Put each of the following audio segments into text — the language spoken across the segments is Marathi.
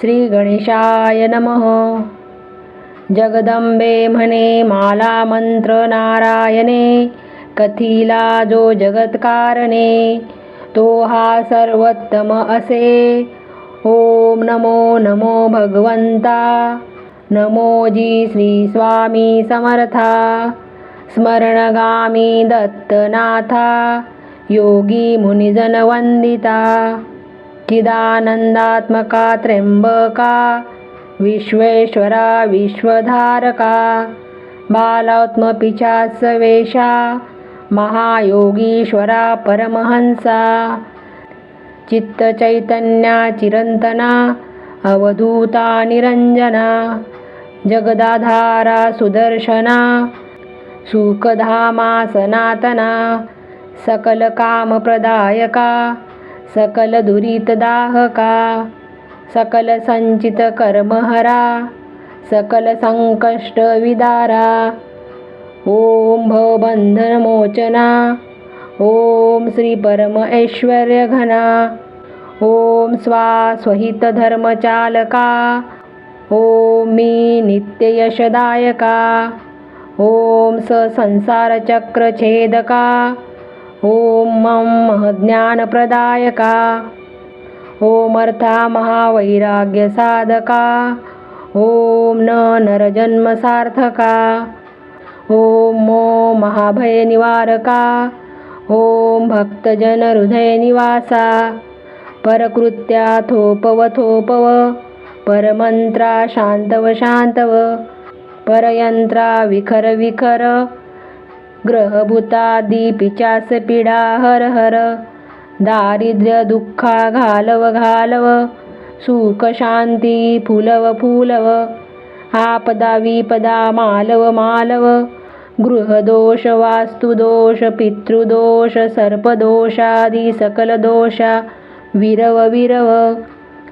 श्री गणेशाय नमः। जगदंबे म्हणे माला मंत्र नारायणे कथिला जो जगत्कारणे तो हा सर्वोत्तम असे। ओम नमो नमो भगवंता नमो जी श्री स्वामी समर्था। स्मरणगामी दत्तनाथा। योगी मुनिजन चिदानन्दात्मका चिदानंदात्मका त्र्यंबका विश्वेश्वरा विश्वधारका बालात्मपिचा सवेशा महायोगीश्वरा परमहंसा चित्तचैतन्या चिरंतना अवधूता निरंजना जगदाधारा सुदर्शना सुखधामा सनातना सकलकामप्रदायका सकलदुरितदाहका सकलसञ्चितकर्महरा सकलसङ्कष्टविदारा ॐ श्री परम ऐश्वर्य घना ॐ स्वा स्वहितधर्मचालका ॐ मी नित्ययशदायका ओम स संसारचक्रछेदका ॐ मम महज्ञानप्रदायका ओम अर्था महावैराग्यसाधका ॐ न नरजन्मसार्थका ॐ मो महाभयनिवारका ॐ भक्तजनहृदयनिवासा परकृत्या थोपव थोपव। परमंत्रा शांतव शांतव। परयंत्रा विखर विखर। ग्रहभूतादी पिचास पीडा हर हर। दारिद्र्य दुःखा घालव घालव। सुख शांती फुलव फुलव। आपदा विपदा मालव मालव। गृहदोष वास्तुदोष पितृदोष सर्पदोषादी सकल दोषा विरव विरव।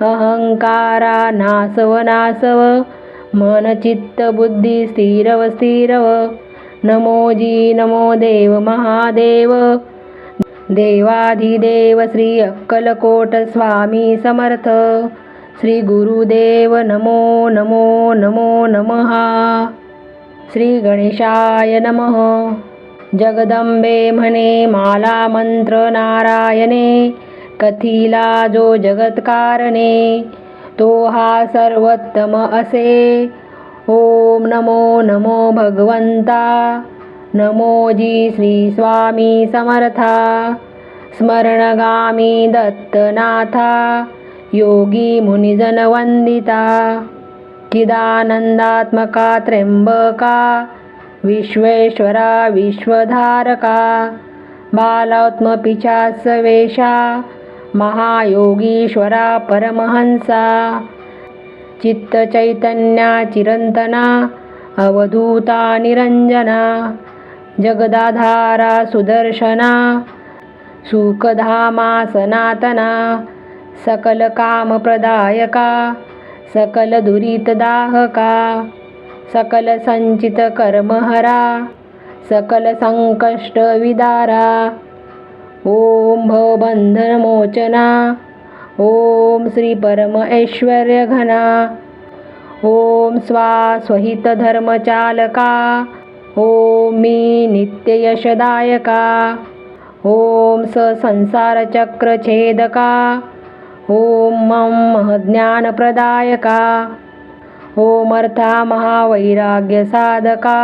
अहंकारा नासव नासव। मन चित्त बुद्धी स्थिरव स्थिरव। नमो जी नमो देव महादेव। देवाधिदेव श्री अक्कलकोट स्वामी समर्थ। श्री गुरुदेव नमो नमो नमो नमः। श्री गणेशाय नमः। जगदंबे म्हणे माला मंत्र नारायणे। कथिला जो जगत्कारणे तो हा सर्वोत्तम असे। ओम नमो नमो भगवंता नमोजी श्री स्वामी समर्था स्मरणगामी दत्तनाथा योगी मुनिजन वंदिता चिदानंदात्मका त्र्यंबका विश्वेश्वरा विश्वधारका बालात्मपिचा सवेशा महायोगीश्वरा परमहंसा चित्तचैतन्या चिरंतना अवधूता निरंजना जगदाधारा सुदर्शना सुखधामा सनातना सकलकामप्रदायका सकलदुरितदाहका सकलसञ्चितकर्महरा सकलसङ्कष्टविदारा ॐ भवबन्धनमोचना ॐ श्रीपरम ऐश्वर्यघना ॐ स्वा स्वहितधर्मचालका ॐ मी नित्ययशदायका ॐ स संसारचक्रछेदका ॐ मम महज्ञानप्रदायका ओम अर्था महावैराग्यसाधका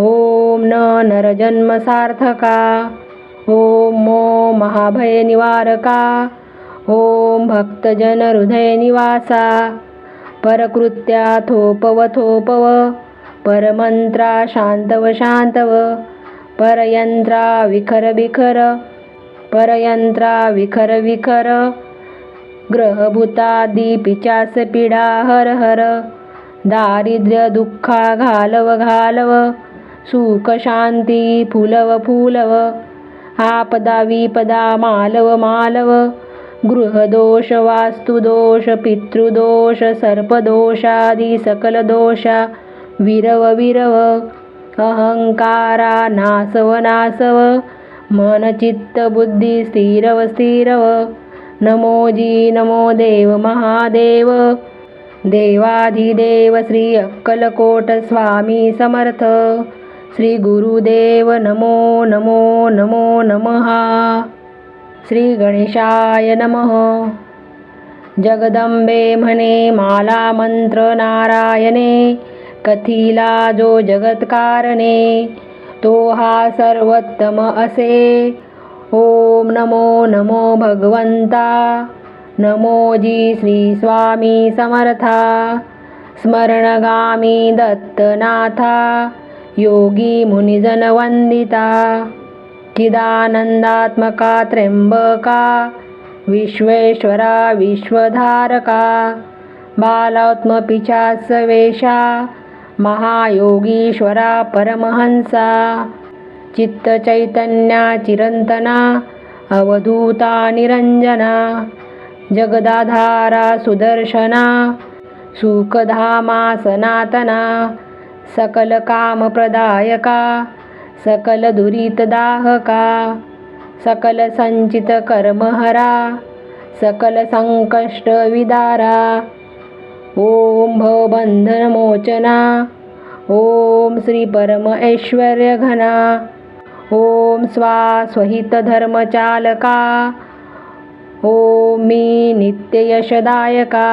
ॐ न नरजन्मसार्थका ॐ मो महाभयनिवारका ओम भक्तजन भक्तजनहृदयनिवासा परकृत्या थोपव थोपव परमंत्रा शांतव शांतव परयंत्रा विखर विखर परयंत्रा विखर विखर ग्रहभूता दीपिचास पीडा हर हर दारिद्र्य दुःखा घालव घालव सुख शांती फुलव फुलव आपदा विपदा मालव मालव गृहदोष वास्तुदोष पितृदोष सर्पदोषादी सकल दोषा विरव विरव अहंकारा नासव नासव मन चित्त बुद्धी स्थिरव स्थिरव नमोजी नमो देव महादेव देवाधिदेव श्री अक्कलकोट स्वामी समर्थ श्री गुरुदेव नमो नमो नमो नमः। श्री गणेशाय नमः। जगदंबे म्हणे माला मंत्र नारायणे कथिला जो जगत्कारणे तो हा सर्वोत्तम असे। ओम नमो नमो भगवंता नमो जी श्री स्वामी समर्था स्मरणगामी दत्तनाथा योगी मुनिजन किदानन्दात्मका चिदानंदात्मका त्र्यंबका विश्वेश्वरा विश्वधारका बालात्मपिचासवेशा महायोगीश्वरा परमहंसा चित्तचैतन्या चिरंतना अवधूता निरंजना जगदाधारा सुदर्शना सुखधामा सनातना सकलकामप्रदायका सकलदुरितदाहका सकलसञ्चितकर्महरा सकलसङ्कष्टविदारा ॐ भवबन्धनमोचना ॐ श्रीपरम ऐश्वर्यघना ॐ स्वा स्वहितधर्मचालका ॐ मी नित्ययशदायका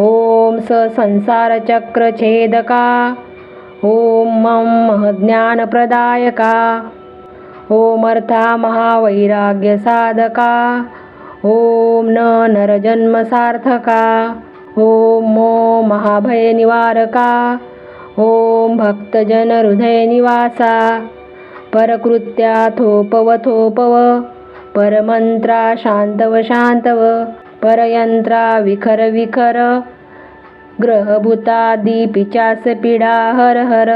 ॐ स संसारचक्रछेदका ॐ मं महज्ञानप्रदायका ॐ अर्था महावैराग्यसाधका। ॐ न नरजन्मसार्थका। ॐ मो महाभयनिवारका। ॐ भक्तजनहृदयनिवासा। परकृत्या थोपव थोपव परमंत्रा शांतव शांतव परयंत्रा विखर विखर ग्रहभूतादी पिचास पीडा हर हर।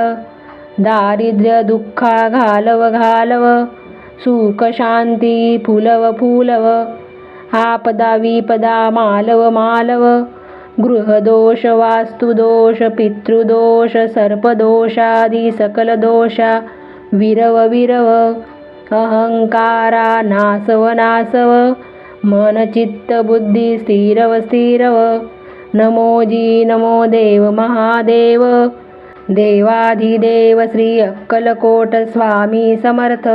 दारिद्र्य दुःखा घालव घालव। सुख शांती फुलव फुलव। आपदा विपदा मालव मालव। गृहदोष वास्तुदोष पितृदोष सर्पदोषादी सकल दोषा विरव विरव। अहंकारा नासव नासव। मन चित्त बुद्धी स्थिरव स्थिरव। नमो जी नमो देव महादेव। देवाधिदेव श्री अक्कलकोट स्वामी समर्थ।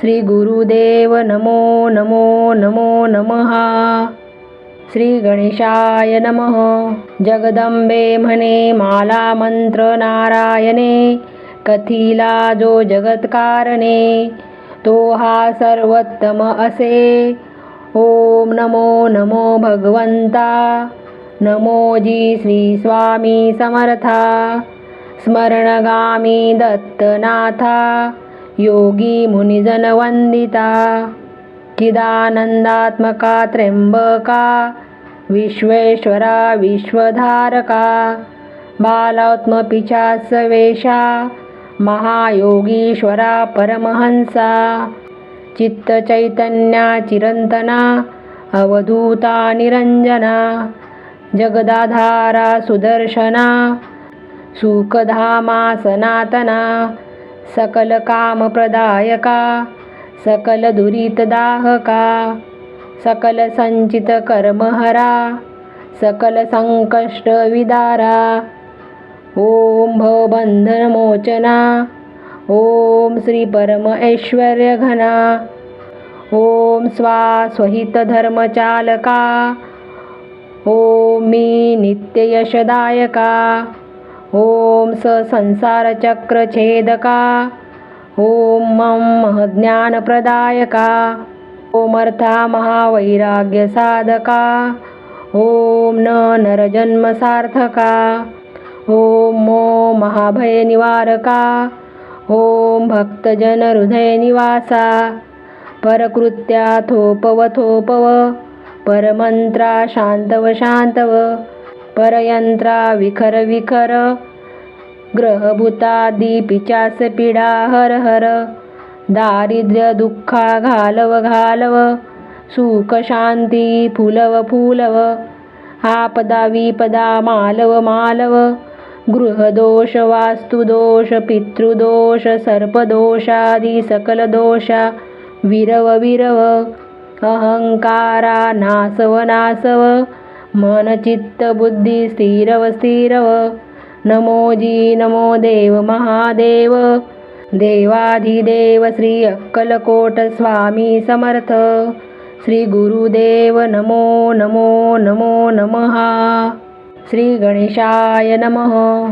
श्री गुरुदेव नमो नमो नमो नमः। श्री गणेशाय नमः। जगदंबे म्हणे माला मंत्र नारायणे। कथिला जो जगत्कारणे तो हा सर्वोत्तम असे। ओम नमो नमो भगवंता। नमोजी श्री स्वामी समर्था स्मरणगामी दत्तनाथा योगी मुनिजन वंदिता चिदानंदात्मका त्र्यंबका विश्वेश्वरा विश्वधारका बालात्मपिचा सवेशा महायोगीश्वरा परमहंसा चित्तचैतन्या चिरंतना अवधूता निरंजना जगदाधारा सुदर्शना सुखधामा सनातना सकलकामप्रदायका सकलदुरितदाहका सकलसञ्चितकर्महरा सकलसङ्कष्टविदारा ॐ भवबन्धनमोचना ॐ ऐश्वर्य घना ॐ स्वा स्वहितधर्मचालका ॐ मी नित्ययशदायका. ॐ स संसारचक्रछेदका. ॐ मम महज्ञानप्रदायका. ओमर्था अर्था महावैराग्यसाधका. ॐ न नरजन्मसार्थका. ॐ मो महाभयनिवारका. ॐ भक्तजनहृदयनिवासा. परकृत्या थोपव थोपव परमंत्रा शांतव शांतव परयंत्रा विखर विखर ग्रहभूता पिचास पीडा हर हर दारिद्र्य दुःखा घालव घालव सुख शांती फुलव फुलव आपदा विपदा मालव मालव गृहदोष वास्तुदोष पितृदोष सर्पदोषादी सकल दोषा विरव विरव अहंकारा नासव नासव. मन चित्त बुद्धी स्थिरव स्थिरव. नमो जी नमो देव महादेव. देवाधिदेव श्री अक्कलकोट स्वामी समर्थ. श्री गुरुदेव नमो नमो नमो नमः. श्री गणेशाय नमः.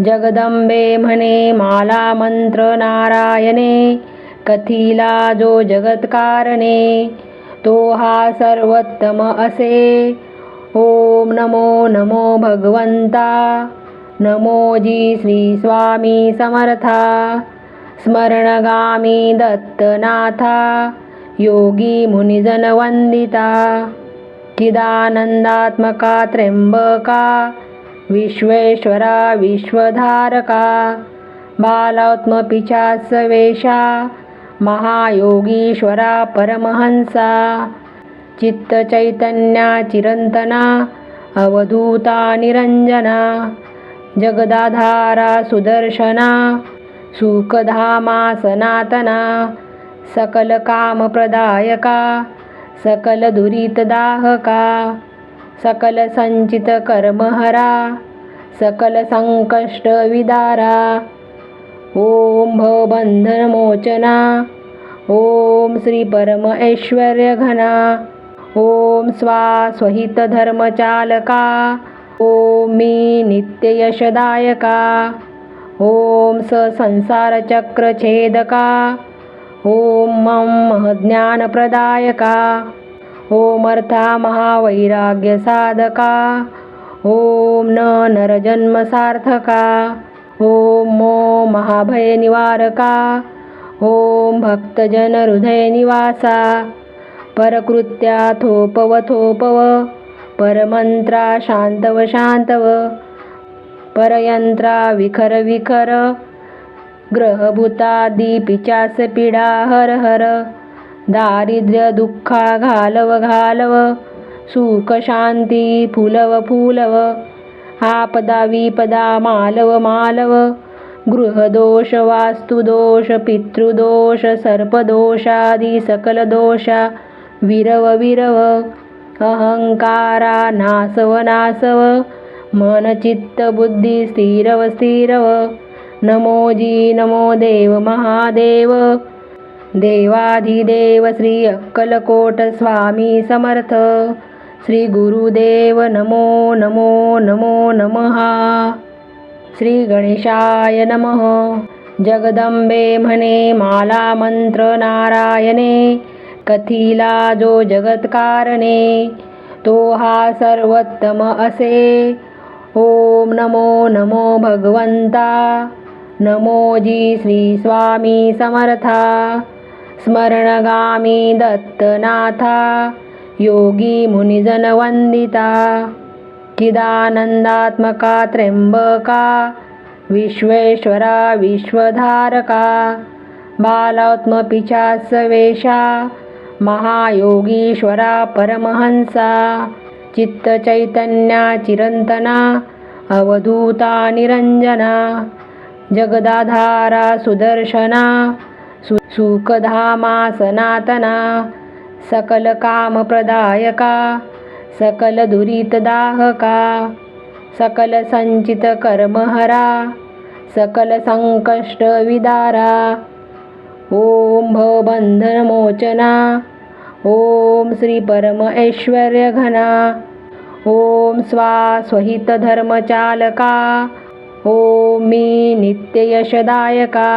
जगदंबे म्हणे माला मंत्र नारायणे. कथिला जो जगत्कारणे. तो हा सर्वोत्तम असे. ओम नमो नमो भगवंता. नमो जी श्री स्वामी समर्था. स्मरणगामी दत्तनाथा. योगी मुनिजन वंदिता चिदानंदात्मका त्र्यंबका. विश्वेश्वरा विश्वधारका. बालात्मपिचा वेशा महायोगीश्वरा परमहंसा चित्तचैतन्या चिरंतना अवधूता निरंजना जगदाधारा सुदर्शना सुखधामा सनातना सकलकामप्रदायका सकलदुरितदाहका सकलसञ्चितकर्महरा सकलसङ्कष्टविदारा ॐ भवबन्धनमोचना ॐ श्रीपरम ऐश्वर्यघना ॐ स्वा स्वहितधर्मचालका ॐ मी नित्ययशदायका ॐ स संसारचक्रछेदका ॐ मं महज्ञानप्रदायका ओमर्था अर्था महावैराग्यसाधका ॐ न नरजन्मसार्थका ॐ मो महाभयनिवारका भक्तजन भक्तजनहृदयनिवासा परकृत्या थोपव थोपव परमंत्रा शांतव शांतव परयंत्रा विखर विखर ग्रहभूता दीपिचास पीडा हर हर दारिद्र्य दुःखा घालव घालव सुख शांती फुलव फुलव आपदा विपदा मालव मालव। गृहदोष वास्तुदोष पितृदोष सर्पदोषादी सकल दोषा विरव विरव। अहंकारा नासव नासव। मन चित्त बुद्धी स्थिरव स्थिरव। नमो जी नमो देव महादेव। देवाधिदेव श्री अक्कलकोट स्वामी समर्थ। श्री गुरुदेव नमो नमो नमो नमः। श्री गणेशाय नमः। जगदंबे म्हणे माला मंत्र नारायणे। कथिला जो जगत्कारणे तो हा सर्वोत्तम असे। ओम नमो नमो भगवंता। नमो जी श्री स्वामी समर्था। स्मरणगामी दत्तनाथा। योगी मुनिजन वंदिता चिदानंदात्मका त्र्यंबका विश्वेश्वरा विश्वधारका बालात्मपिचास वेशा महायोगीश्वरा परमहंसा चित्तचैतन्या चिरंतना अवधूता निरंजना जगदाधारा सुदर्शना सु सुखधामा सनातना सकल कामप्रदायका सकल सकलकामप्रदायका सकलदुरितदाहका सकलसञ्चितकर्महरा सकलसङ्कष्टविदारा ॐ भवबन्धनमोचना ॐ श्रीपरम ऐश्वर्यघना ॐ स्वा स्वहितधर्मचालका ॐ मी नित्ययशदायका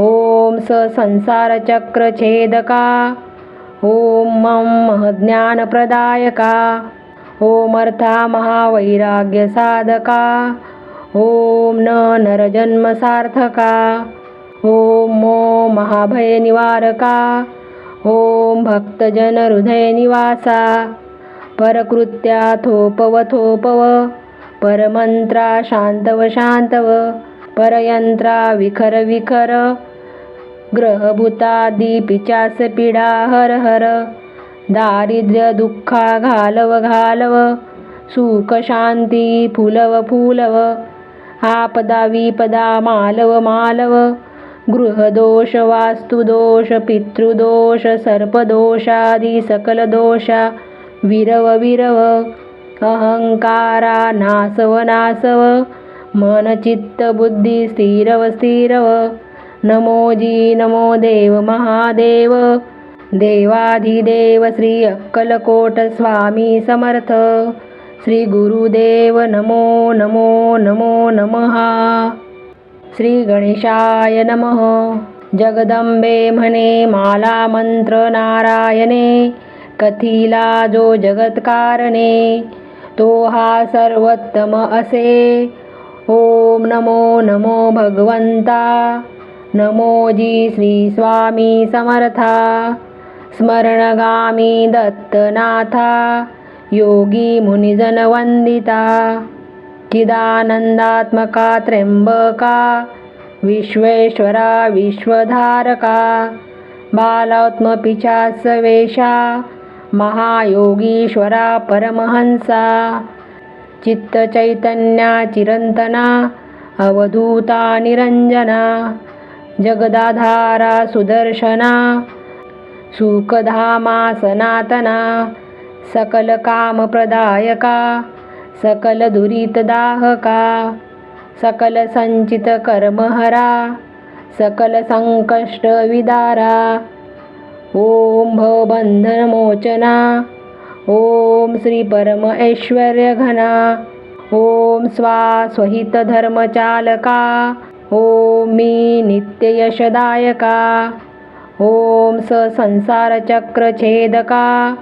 ओम स संसारचक्रछेदका ॐ मं महज्ञानप्रदायका ॐ अर्था महावैराग्यसाधका ॐ न नरजन्मसार्थका ॐ मो महाभयनिवारका ॐ भक्तजनहृदयनिवासा परकृत्या थोपव थोपव परमंत्रा शांतव शांतव परयंत्रा विखर विखर ग्रहभूतादी पिचास पीडा हर हर। दारिद्र्य दुःखा घालव घालव। सुख शांती फुलव फुलव। आपदा विपदा मालव मालव। गृहदोष वास्तुदोष पितृदोष सर्पदोषादी सकल दोषा विरव विरव। अहंकारा नासव नासव। मन चित्त बुद्धी स्थिरव स्थिरव। नमो जी नमो देव महादेव. देवाधिदेव श्री अक्कलकोट स्वामी समर्थ. श्री गुरुदेव नमो नमो नमो नमः. श्री गणेशाय नमः. जगदंबे म्हणे माला मंत्र नारायणे. कथिला जो जगत्कारणे तो हा सर्वोत्तम असे. ओम नमो नमो भगवंता. नमोजी श्री स्वामी समर्था। स्मरणगामी दत्तनाथा। योगी मुनिजन वंदिता चिदानंदात्मका त्र्यंबका। विश्वेश्वरा विश्वधारका। बालात्मपिचा सवेशा महायोगीश्वरा परमहंसा। चित्तचैतन्या चिरंतना। अवधूता निरंजना। जगदाधारा सुदर्शना सुखधामा सनातना सकल कामप्रदायका सकल दुरितदाहका सकल संचित कर्महरा सकल संकष्ट विदारा ओम भवबंधनमोचना ओम श्री परम ऐश्वर्य घना ओम स्वा स्वहित ॐ ओम मी नित्य यशदायका ओम स संसार चक्र छेदका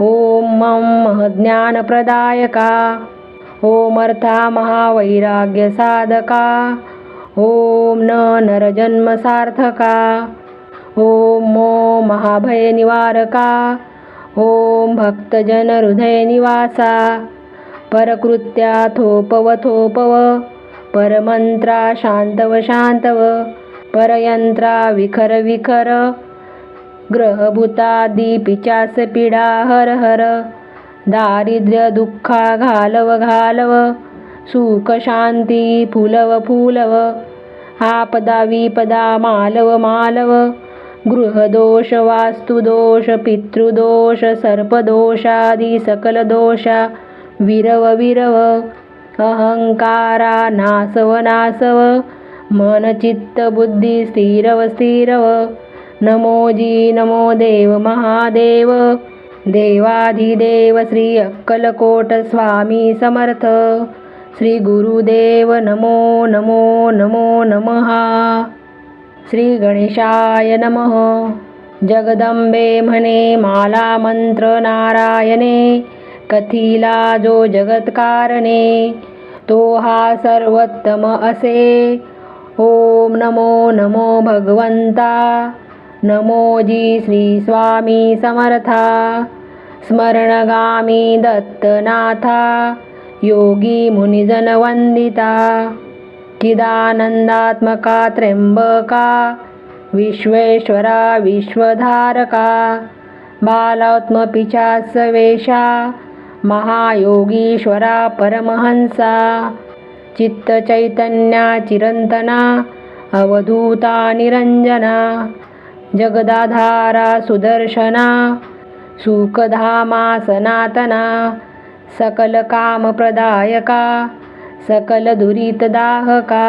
ओम मम महज्ञानप्रदायका. ओम अर्था महावैराग्य साधका ओम न नरजन्म सार्थका ओम मो महाभय निवारका ओम भक्तजन हृदय निवासा परकृत्या थोपव थोपव परमंत्रा शांतव शांतव। परयंत्रा विखर विखर। ग्रहभूतादी पिचास पीडा हर हर। दारिद्र्य दुःखा घालव घालव। सुख शांती फुलव फुलव। आपदा विपदा मालव मालव। गृहदोष वास्तुदोष पितृदोष सर्पदोषादी सकल दोषा विरव विरव। अहंकारा नासव नासव. मन चित्त बुद्धी स्थिरव स्थिरव. नमो जी नमो देव महादेव. देवाधिदेव श्री अक्कलकोट स्वामी समर्थ. श्री गुरुदेव नमो नमो नमो नमः. श्री गणेशाय नमः. जगदंबे म्हणे माला मंत्र नारायणे. कथिला जो जगत्कारणे तो हा सर्वोत्तम असे. ओम नमो नमो भगवंता. नमो जी श्री स्वामी समर्था. स्मरणगामी दत्तनाथा. योगी मुनिजन वंदिता किदानंदात्मका त्र्यंबका. विश्वेश्वरा विश्वधारका. बालात्मपिचासवेशा महायोगीश्वरा परमहंसा चित्तचैतन्या चिरंतना अवधूता निरंजना जगदाधारा सुदर्शना सुखधामा सनातना सकल कामप्रदायका सकल दुरितदाहका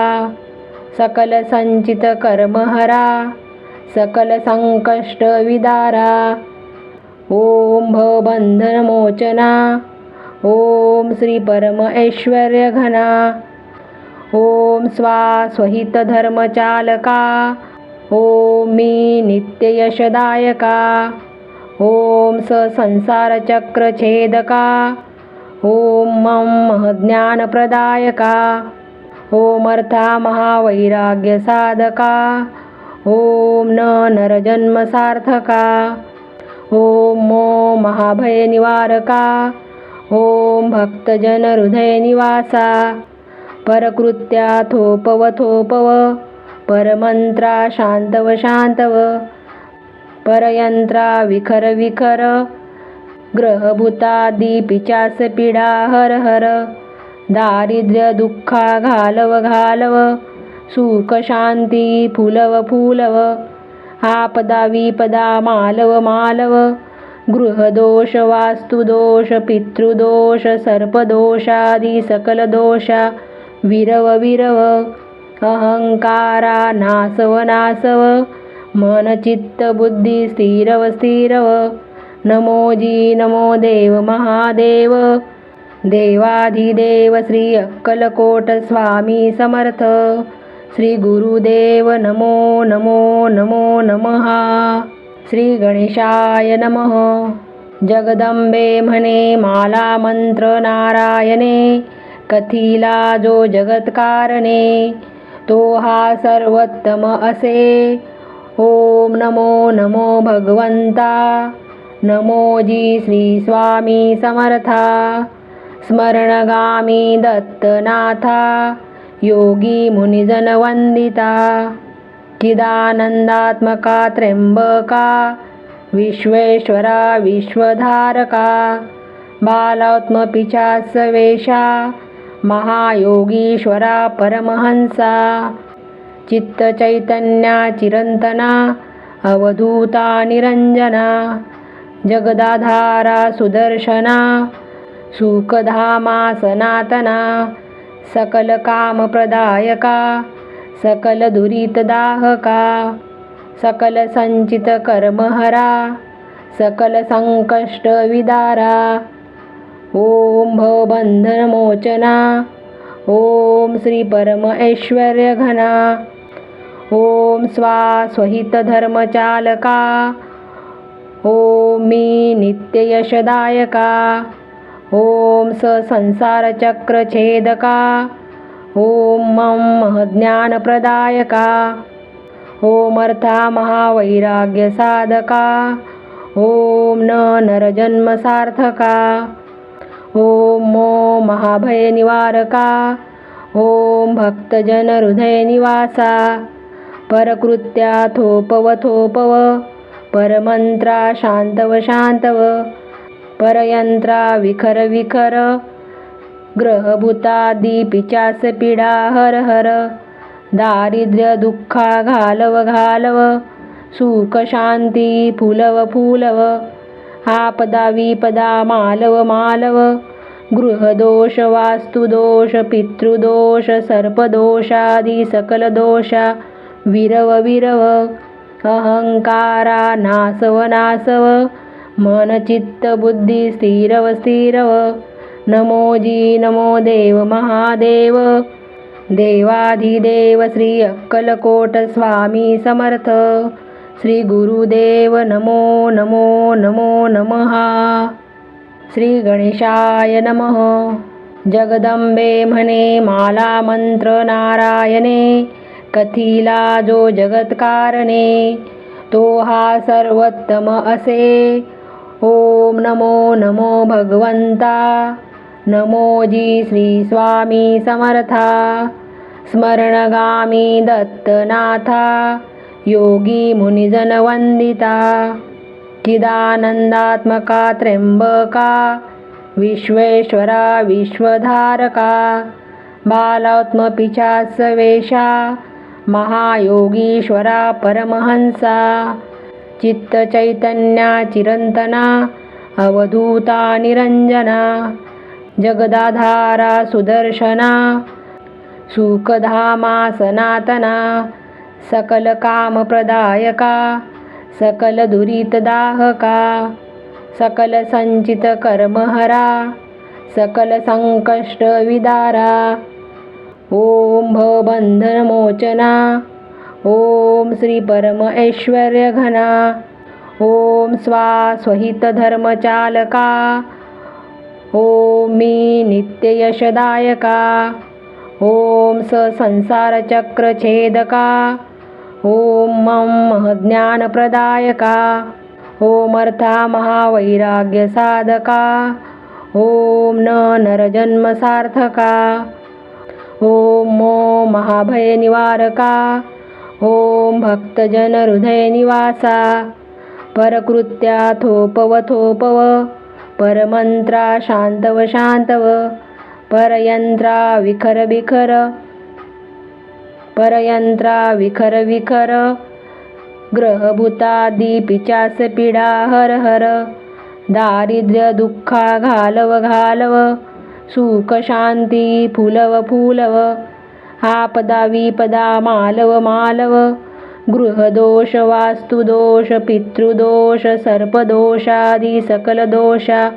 ओम भवबंधनमोचना ओम श्री परम ऐश्वर्य घना ओम स्वा स्वहित ॐ ओम मी नित्य यशदायका ओम स संसार चक्र छेदका ओम मम महज्ञानप्रदायका ओम अर्था महावैराग्य साधका ओम न नरजन्म सार्थका ओम महाभय निवारका ओम भक्तजन हृदय निवासा परकृत्या थोपव थोपव परमंत्रा शांतव शांतव परयंत्रा विखर विखर ग्रहभूता दीपिचास पीडा हर हर दारिद्र्य दुःखा घालव घालव सुख शांती फुलव फुलव आपदा विपदा मालव मालव। गृहदोष वास्तुदोष पितृदोष सर्पदोषादी सकल दोषा विरव विरव। अहंकारा नासव नासव। मन चित्त बुद्धी स्थिरव स्थिरव। नमो जी नमो देव महादेव। देवाधिदेव श्री अक्कलकोट स्वामी समर्थ। श्री गुरुदेव नमो नमो नमो नमः। श्री गणेशाय नमः। जगदंबे म्हणे माला मंत्र नारायणे कथिला जो जगत्कारणे तो हा सर्वोत्तम असे। ओम नमो नमो भगवंता नमो जी श्री स्वामी समर्था। स्मरणगामी दत्तनाथा। योगी मुनिजन वंदिता चिदानंदात्मका त्र्यंबका विश्वेश्वरा विश्वधारका बालात्मपिचासवेशा महायोगीश्वरा परमहंसा चित्तचैतन्या चिरंतना अवधूता निरंजना जगदाधारा सुदर्शना सुखधामा सनातना सकल कामप्रदायका सकल दुरितदाहका सकल संचित कर्महरा सकल संकष्ट विदारा। ओम भवबंधनमोचना ओम श्री परम घना ओम स्वा स्वहित धर्मचालका ओम मी नित्ययशदायका ओम स संसारचक्रछेदका ओम मम महज्ञानप्रदायका ओम अर्था महावैराग्य साधका ओम न नरजन्म सार्थका ओम मो महाभय निवारका ओम भक्तजन हृदय निवासा परकृत्या थोपव थोपव परमंत्रा शांतव शांतव परयंत्रा विखर विखर ग्रहभूतादी पिचास पीडा हर हर दारिद्र्य दुःखा घालव घालव सुख शांती फुलव फुलव आपदा विपदा मालव मालव गृहदोष वास्तुदोष पितृदोष सर्पदोषादी सकल दोषा विरव विरव अहंकारा नासव नासव मन चित्त बुद्धी स्थिरव स्थिरव। नमो जी नमो देव महादेव। देवाधिदेव श्री अक्कलकोट स्वामी समर्थ। श्री गुरुदेव नमो नमो नमो नमः। श्री गणेशाय नमः। जगदंबे म्हणे माला मंत्र नारायणे। कथिला जो जगत्कारणे तो हा सर्वोत्तम असे। ओम नमो नमो भगवंता। नमो जी श्री स्वामी समर्था। स्मरणगामी दत्तनाथा। योगी मुनिजन वंदिता चिदानंदात्मका त्र्यंबका। विश्वेश्वरा विश्वधारका। बालात्मपिचा सवेशा महायोगीश्वरा परमहंसा। चित्त चैतन्या चिरंतना अवधूता निरंजना जगदाधारा सुदर्शना सुखधामा सनातना सकल कामप्रदायका सकल दुरितदाहका सकल संचित ओम श्री परम ऐश्वर्य घना ओम स्वा स्वहित धर्मचालका ओम मी नित्ययशदायका ओम स संसारचक्रछेदका ओम मम महज्ञानप्रदायका ओम अर्था महावैराग्य साधका ओम न नरजन्म सार्थका ओम मो महाभय निवारका ओम भक्तजन हृदय निवासा परकृत्या थोपव थोपव परमंत्रा शांतव शांतव परयंत्रा विखर विखर परयंत्रा विखर विखर ग्रहभूता दीपिचास पीडा हर हर दारिद्र्य दुःखा घालव घालव सुख शांती फुलव फुलव आपदा विपदा मालव मालव. गृहदोष वास्तुदोष पितृदोष सर्पदोषादी सकल दोषा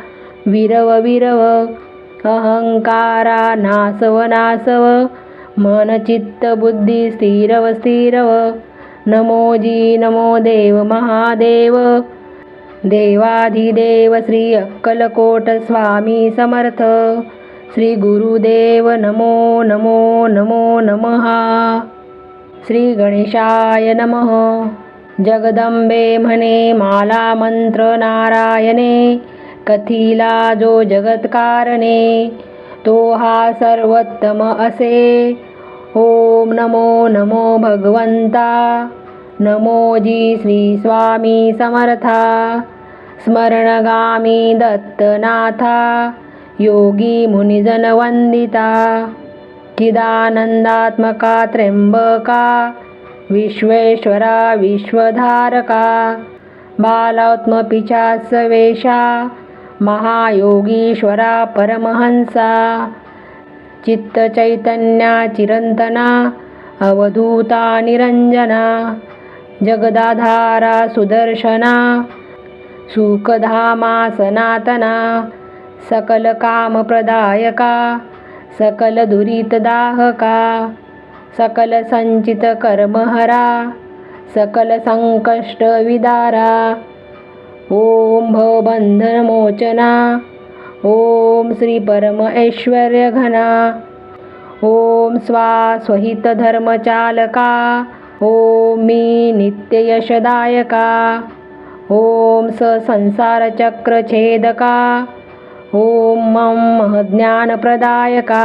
विरव विरव अहंकारा नासव नासव. मन चित्त बुद्धी स्थिरव स्थिरव. नमो जी नमो देव महादेव. देवाधिदेव श्री अक्कलकोट स्वामी समर्थ. श्री गुरुदेव नमो नमो नमो नमः। श्री गणेशाय नमः। जगदंबे म्हणे माला मंत्र नारायणे कथिला जो जगत्कारणे तो हा सर्वोत्तम असे। ओम नमो नमो भगवंता। नमो जी श्री स्वामी समर्था। स्मरणगामी दत्तनाथा। योगी मुनिजन वंदिता चिदानंदात्मका त्र्यंबका विश्वेश्वरा विश्वधारका बालात्मपिचा सवेशा महायोगीश्वरा परमहंसा चित्तचैतन्या चिरंतना अवधूता निरंजना जगदाधारा सुदर्शना सुखधामा सनातना सकल कामप्रदायका सकल दुरितदाहका सकल संचित कर्महरा सकल संकष्ट विदारा ओम भवबंधनमोचना ओम श्री परम ऐश्वर्य घना ओम स्वा स्वहित धर्मचालका ओम मी नित्ययशदायका ओम स संसार चक्र छेदका ओम मं महज्ञानप्रदायका।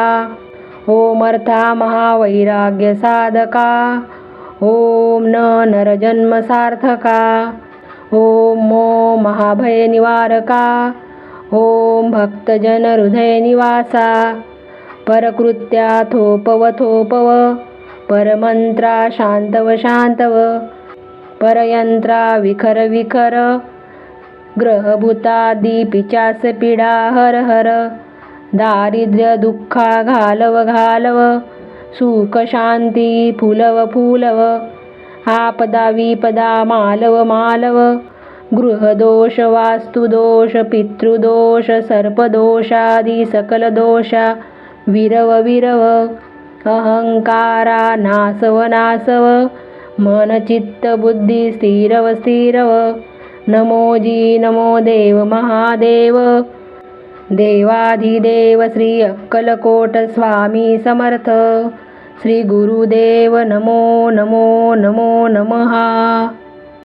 ओम अर्था महावैराग्य साधका ओम न नरजन्म सार्थका ओम मो महाभय निवारका ओम भक्तजन हृदय निवासा परकृत्या थोपव थोपव परमंत्रा शांतव शांतव परयंत्रा विखर विखर ग्रहभूतादिपिचास पीडा हर हर। दारिद्र्य दुःखा घालव घालव। सुख शांती फुलव फुलव। आपदा विपदा मालव मालव। गृहदोष वास्तुदोष पितृदोष सर्पदोषादी सकल दोषा विरव विरव। अहंकारा नासव नासव। मन चित्त बुद्धी स्थिरव स्थिरव। नमो जी नमो देव महादेव। देवाधिदेव श्री अक्कलकोट स्वामी समर्थ। श्री गुरुदेव नमो नमो नमो नमः।